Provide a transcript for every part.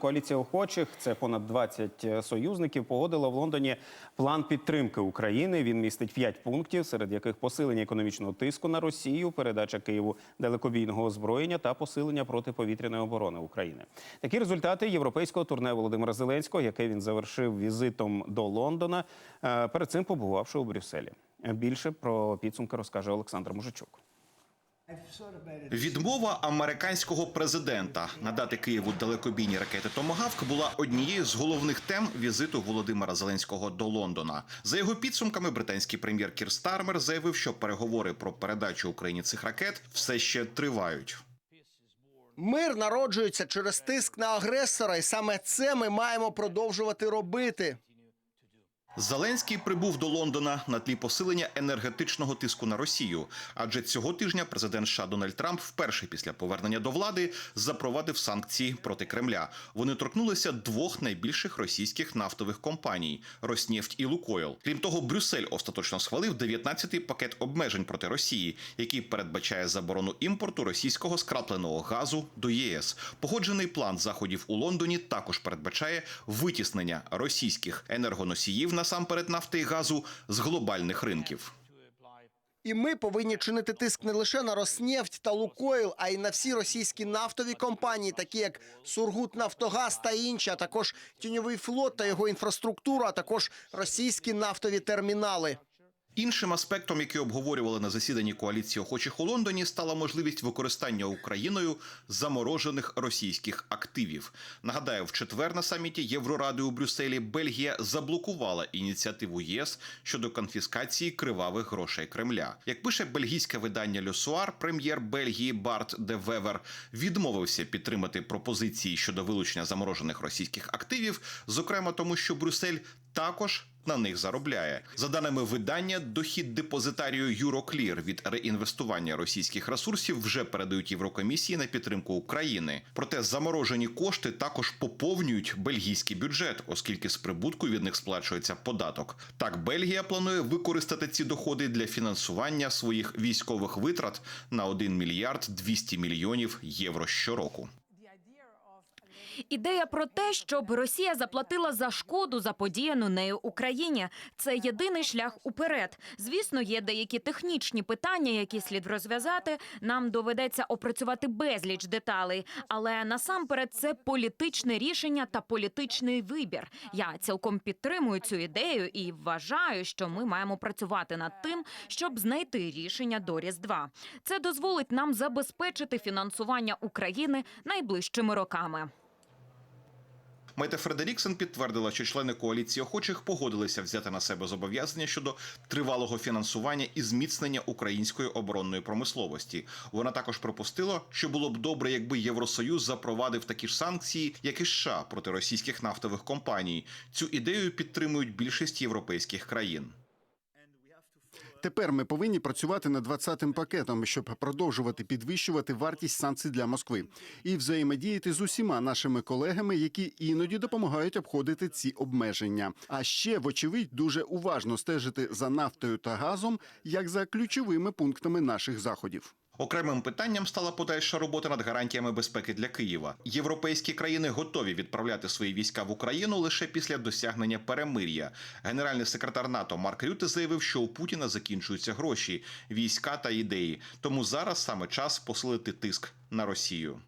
Коаліція охочих, це понад 20 союзників, погодила в Лондоні план підтримки України. Він містить 5 пунктів, серед яких посилення економічного тиску на Росію, передача Києву далекобійного озброєння та посилення протиповітряної оборони України. Такі результати європейського турне Володимира Зеленського, яке він завершив візитом до Лондона, е, перед цим побувавши у Брюсселі. Більше про підсумки розкаже Олександр Мужичук. Відмова американського президента надати Києву далекобійні ракети Томагавк була однією з головних тем візиту Володимира Зеленського до Лондона. За його підсумками, британський прем'єр Кір Стармер заявив, що переговори про передачу Україні цих ракет все ще тривають. Мир народжується через тиск на агресора, і саме це ми маємо продовжувати робити. Зеленський прибув до Лондона на тлі посилення енергетичного тиску на Росію. Адже цього тижня президент США Дональд Трамп вперше після повернення до влади запровадив санкції проти Кремля. Вони торкнулися двох найбільших російських нафтових компаній Роснефть і Лукойл. Крім того, Брюссель остаточно схвалив 19-й пакет обмежень проти Росії, який передбачає заборону імпорту російського скрапленого газу до ЄС. Погоджений план заходів у Лондоні також передбачає витіснення російських енергоносіїв насамперед нафти і газу з глобальних ринків. І ми повинні чинити тиск не лише на Роснефть та Лукойл, а й на всі російські нафтові компанії, такі як Сургутнафтогаз та інші, а також тіньовий флот та його інфраструктура, а також російські нафтові термінали. Іншим аспектом, який обговорювали на засіданні коаліції охочих у Лондоні, стала можливість використання Україною заморожених російських активів. Нагадаю, в четвер на саміті Євроради у Брюсселі Бельгія заблокувала ініціативу ЄС щодо конфіскації кривавих грошей Кремля. Як пише бельгійське видання Люсуар, прем'єр Бельгії Барт де Вевер відмовився підтримати пропозиції щодо вилучення заморожених російських активів, зокрема тому, що Брюссель також на них заробляє. За даними видання, дохід депозитарію Euroclear від реінвестування російських ресурсів вже передають Єврокомісії на підтримку України. Проте заморожені кошти також поповнюють бельгійський бюджет, оскільки з прибутку від них сплачується податок. Так, Бельгія планує використати ці доходи для фінансування своїх військових витрат на 1 мільярд 200 мільйонів євро щороку. Ідея про те, щоб Росія заплатила за шкоду заподіяну нею Україні, це єдиний шлях уперед. Звісно, є деякі технічні питання, які слід розв'язати. Нам доведеться опрацювати безліч деталей, але насамперед це політичне рішення та політичний вибір. Я цілком підтримую цю ідею і вважаю, що ми маємо працювати над тим, щоб знайти рішення до Різдва. Це дозволить нам забезпечити фінансування України найближчими роками. Мете Фредеріксен підтвердила, що члени коаліції охочих погодилися взяти на себе зобов'язання щодо тривалого фінансування і зміцнення української оборонної промисловості. Вона також припустила, що було б добре, якби Євросоюз запровадив такі ж санкції, як і США проти російських нафтових компаній. Цю ідею підтримують більшість європейських країн. Тепер ми повинні працювати над 20-м пакетом, щоб продовжувати підвищувати вартість санкцій для Москви і взаємодіяти з усіма нашими колегами, які іноді допомагають обходити ці обмеження. А ще, вочевидь, дуже уважно стежити за нафтою та газом, як за ключовими пунктами наших заходів. Окремим питанням стала подальша робота над гарантіями безпеки для Києва. Європейські країни готові відправляти свої війська в Україну лише після досягнення перемир'я. Генеральний секретар НАТО Марк Рюте заявив, що у Путіна закінчуються гроші, війська та ідеї. Тому зараз саме час посилити тиск на Росію.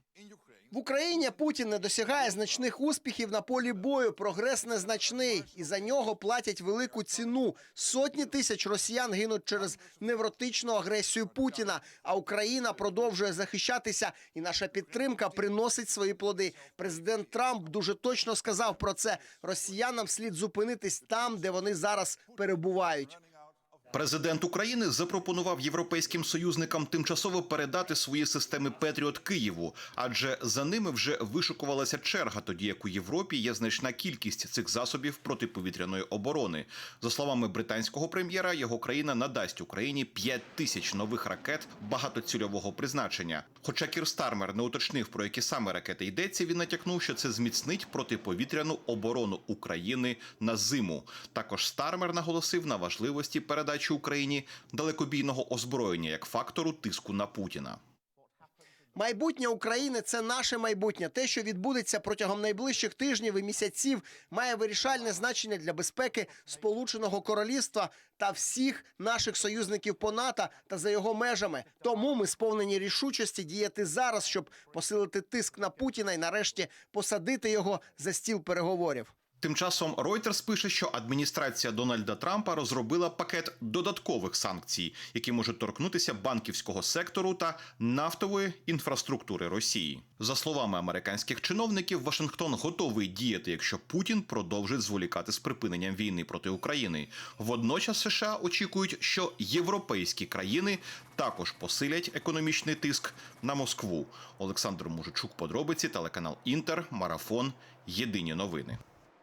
В Україні Путін не досягає значних успіхів на полі бою. Прогрес незначний, і за нього платять велику ціну. Сотні тисяч росіян гинуть через невротичну агресію Путіна. А Україна продовжує захищатися, і наша підтримка приносить свої плоди. Президент Трамп дуже точно сказав про це. Росіянам слід зупинитись там, де вони зараз перебувають. Президент України запропонував європейським союзникам тимчасово передати свої системи Петріот Києву, адже за ними вже вишукувалася черга, тоді як у Європі є значна кількість цих засобів протиповітряної оборони. За словами британського прем'єра, його країна надасть Україні 5 тисяч нових ракет багатоцільового призначення. Хоча Кір Стармер не уточнив про які саме ракети йдеться, він натякнув, що це зміцнить протиповітряну оборону України на зиму. Також Стармер наголосив на важливості передачі Україні далекобійного озброєння як фактору тиску на Путіна. Майбутнє України це наше майбутнє. Те, що відбудеться протягом найближчих тижнів і місяців, має вирішальне значення для безпеки Сполученого Королівства та всіх наших союзників по НАТО та за його межами. Тому ми сповнені рішучості діяти зараз, щоб посилити тиск на Путіна і нарешті посадити його за стіл переговорів. Тим часом Reuters пише, що адміністрація Дональда Трампа розробила пакет додаткових санкцій, які можуть торкнутися банківського сектору та нафтової інфраструктури Росії. За словами американських чиновників, Вашингтон готовий діяти, якщо Путін продовжить зволікати з припиненням війни проти України. Водночас США очікують, що європейські країни також посилять економічний тиск на Москву. Олександр Мужичук, подробиці, телеканал Інтер, Марафон. Єдині новини.